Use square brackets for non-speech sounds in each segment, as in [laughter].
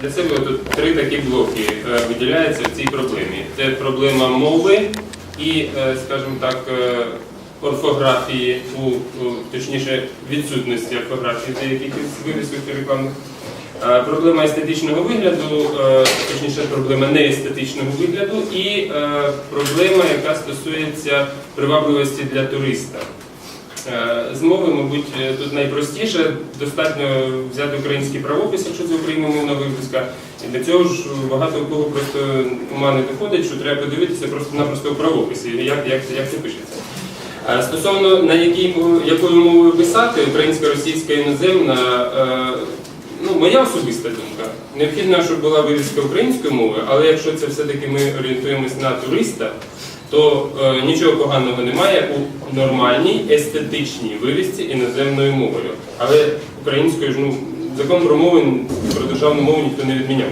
Для себе тут три такі блоки е, виділяються в цій проблемі. Це проблема мови і, е, скажімо так, е, орфографії, у, точніше, відсутності орфографії в деяких вивісок рекламних. Проблема естетичного вигляду, точніше, проблема неестетичного вигляду і проблема, яка стосується привабливості для туриста. Е, З мови, мабуть, е, тут найпростіше. Достатньо взяти український правопис, якщо це україномовна виписка. І для цього ж багато кого просто ума не доходить, що треба подивитися просто-напросто в правописі, як, як, як це пишеться. Е, Стосовно на якій якою мовою писати, українська, російська, іноземна, ну, моя особиста думка. Необхідно, щоб була вивіска українською мовою, але якщо це все-таки ми орієнтуємось на туриста, то е, нічого поганого немає у нормальній естетичній вивісці іноземною мовою. Але українською ж ну, закон про мови про державну мову ніхто не відміняв.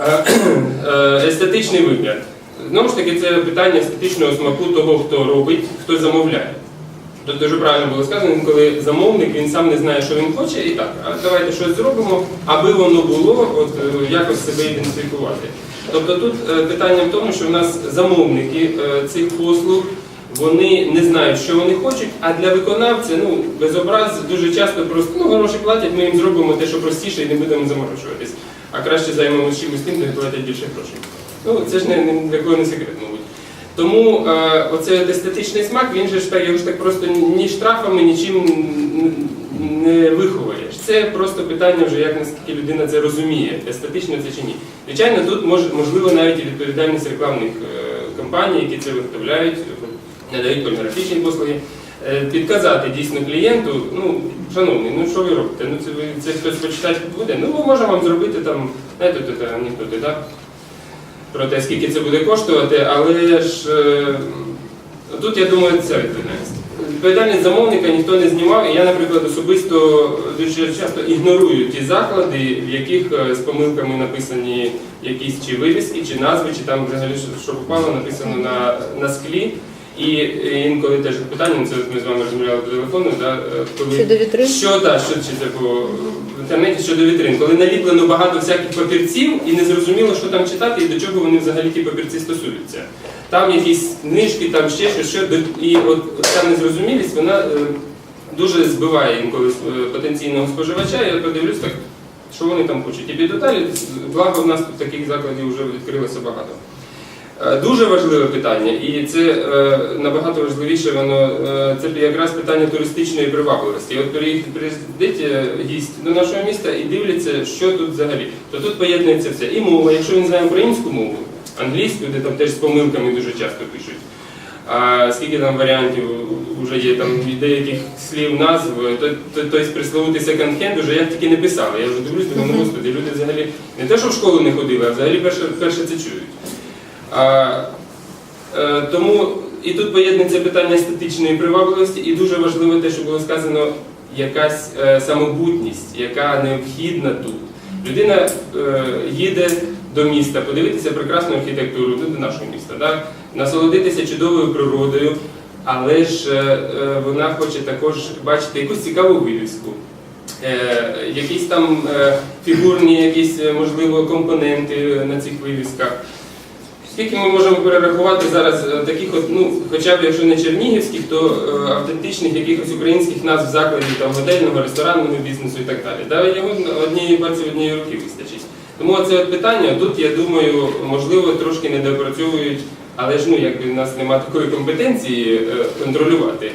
Е, [clears throat] е, Естетичний вигляд. Знову ж таки, це питання естетичного смаку того, хто робить, хто замовляє. Тут дуже правильно було сказано, коли замовник він сам не знає, що він хоче, і так, а давайте щось зробимо, аби воно було, от е, якось себе ідентифікувати. Тобто тут е, питання в тому, що в нас замовники е, цих послуг. Вони не знають, що вони хочуть, а для виконавця, ну, без дуже часто просто ну, гроші платять, ми їм зробимо те, що простіше, і не будемо заморочуватись. А краще займемося чимось тим, де платять більше грошей. Ну, це ж не, не не секрет. Тому е, оцей естетичний смак, він же ж так, його ж так просто ні штрафами, нічим не виховаєш. Це просто питання вже, як наскільки людина це розуміє, естетично це чи ні. Звичайно, тут мож, можливо навіть і відповідальність рекламних е, компаній, які це виготовляють, надають порнографічні послуги. е, Підказати дійсно клієнту, ну, шановний, ну що ви робите? Ну це це хтось почитати буде. Ну, ми можемо вам зробити там, знаєте, то, анекдоти, так? Про те, скільки це буде коштувати, але ж е, тут я думаю, це відповідальність. Відповідальність замовника ніхто не знімав, і я, наприклад, особисто дуже часто ігнорую ті заклади, в яких е, з помилками написані якісь чи вивіски, чи назви, чи там взагалі що- попало, написано на, на склі. І інколи теж питання, це ми з вами розмовляли по телефону, да, е, коли Щодо вітрин? що так, що чи типу в інтернеті щодо вітрин, коли наліплено багато всяких папірців і не зрозуміло, що там читати і до чого вони взагалі ті папірці стосуються. Там якісь книжки, там ще щось, що і от, от ця незрозумілість, вона е, дуже збиває інколи е, потенційного споживача. Я подивлюсь так, що вони там хочуть. І піду далі, благо в нас тут таких закладів вже відкрилося багато. Е, Дуже важливе питання, і це е, набагато важливіше, воно е, це якраз питання туристичної привабливості. От приїздить гість до нашого міста і дивляться, що тут взагалі. То тут поєднується все. І мова, якщо він знає українську мову, англійську, де там теж з помилками дуже часто пишуть. А скільки там варіантів вже є там деяких слів, назв, то, то, той пресловутий секонд-хенд вже як тільки не писали. Я вже дивлюсь, думаю, ну господи, люди взагалі не те, що в школу не ходили, а взагалі перше, перше це чують. А, е, тому і тут поєднується питання естетичної привабливості, і дуже важливо те, що було сказано, якась е, самобутність, яка необхідна тут. Людина е, їде до міста, подивитися прекрасну архітектуру, ну, до нашого міста, да? насолодитися чудовою природою, але ж е, е, вона хоче також бачити якусь цікаву вивіску. Е, якісь там е, фігурні, якісь, можливо, компоненти на цих вивісках. Скільки ми можемо перерахувати зараз е, таких, от, ну, хоча б якщо не чернігівських, то е, автентичних якихось українських назв закладів там, готельного, ресторанного бізнесу і так далі. Да, його однієї пальці однієї руки вистачить. Тому це от питання тут, я думаю, можливо, трошки не допрацьовують, але ж ну, якби в нас немає такої компетенції е, контролювати.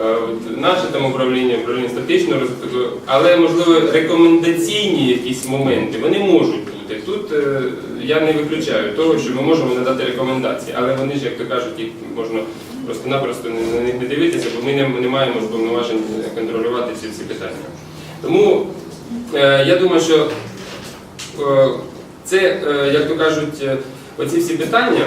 Е, Наше там управління, управління статичного розвитку, але можливо рекомендаційні якісь моменти вони можуть бути. Тут е, я не виключаю того, що ми можемо надати рекомендації, але вони ж, як то кажуть, їх можна просто-напросто на них не дивитися, бо ми не, не маємо повноважень контролювати ці всі питання. Тому е, я думаю, що е, це, е, як то кажуть, е, оці всі питання.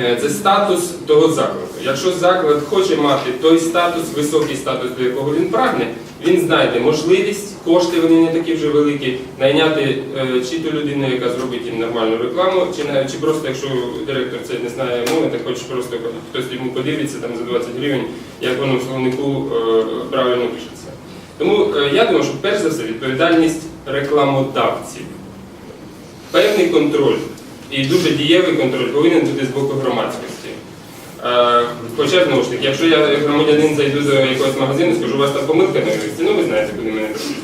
Е, Це статус того закладу. Якщо заклад хоче мати той статус, високий статус, до якого він прагне, він знайде можливість, кошти вони не такі вже великі, найняти е, чи ту людину, яка зробить їм нормальну рекламу, чи, чи просто, якщо директор це не знає мови, так хоче просто хтось йому подивиться там за 20 гривень, як воно в словнику е, правильно пишеться. Тому е, я думаю, що перш за все відповідальність рекламодавців. Певний контроль і дуже дієвий контроль повинен бути з боку громадськості. Е, Хоча знову ж таки, якщо я громадянин зайду до якогось магазину, скажу, у вас там помилка на вивісці, ну ви знаєте, куди мене прийшли.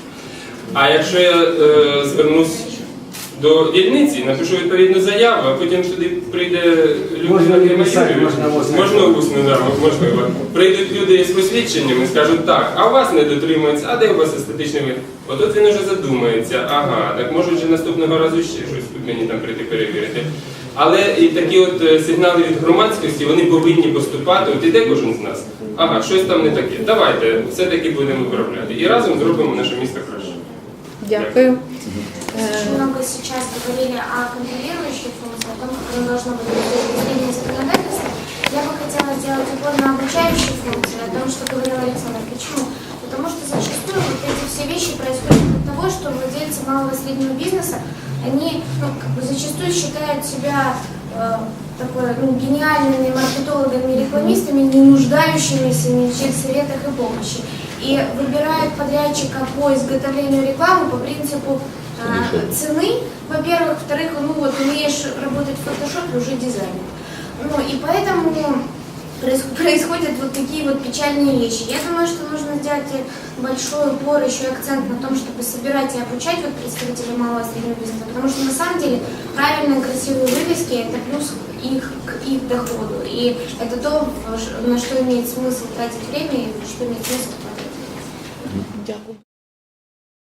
А якщо я е, звернусь до дільниці, напишу відповідну заяву, а потім туди прийде людина, яка можна усно. да, можливо. Прийдуть люди з посвідченням і скажуть, так, а у вас не дотримується, а де у вас естетичний вид? Отут він уже задумається, ага, так може вже наступного разу ще щось тут мені там прийти перевірити. Але і такі от е, сигнали від громадськості вони повинні поступати. От іде кожен з нас. Ага, щось там не таке. Давайте все-таки будемо виправляти. І разом зробимо наше місто краще. Дякую. Очень много сейчас говорили о контролирующей функции, о том, как она должна быть изменение законодательства. Я бы хотела сделать упор на обучающие функции, о том, что говорил Александр. Почему? Потому что зачастую вот эти все вещи происходят от того, что владельцы малого и среднего бизнеса, они ну, как бы зачастую считают себя э, такой, ну, гениальными маркетологами рекламистами, не нуждающимися ни в чьих советах и помощи. И выбирают подрядчика по изготовлению рекламы по принципу цены, во-первых, во-вторых, ну вот умеешь работать в фотошопе, уже дизайнер. Ну и поэтому проис- происходят вот такие вот печальные вещи. Я думаю, что нужно сделать большой упор, еще и акцент на том, чтобы собирать и обучать вот представителей малого и среднего бизнеса, потому что на самом деле правильные красивые вывески – это плюс их, к их доходу. И это то, на что имеет смысл тратить время и что имеет смысл потратить. Дякую.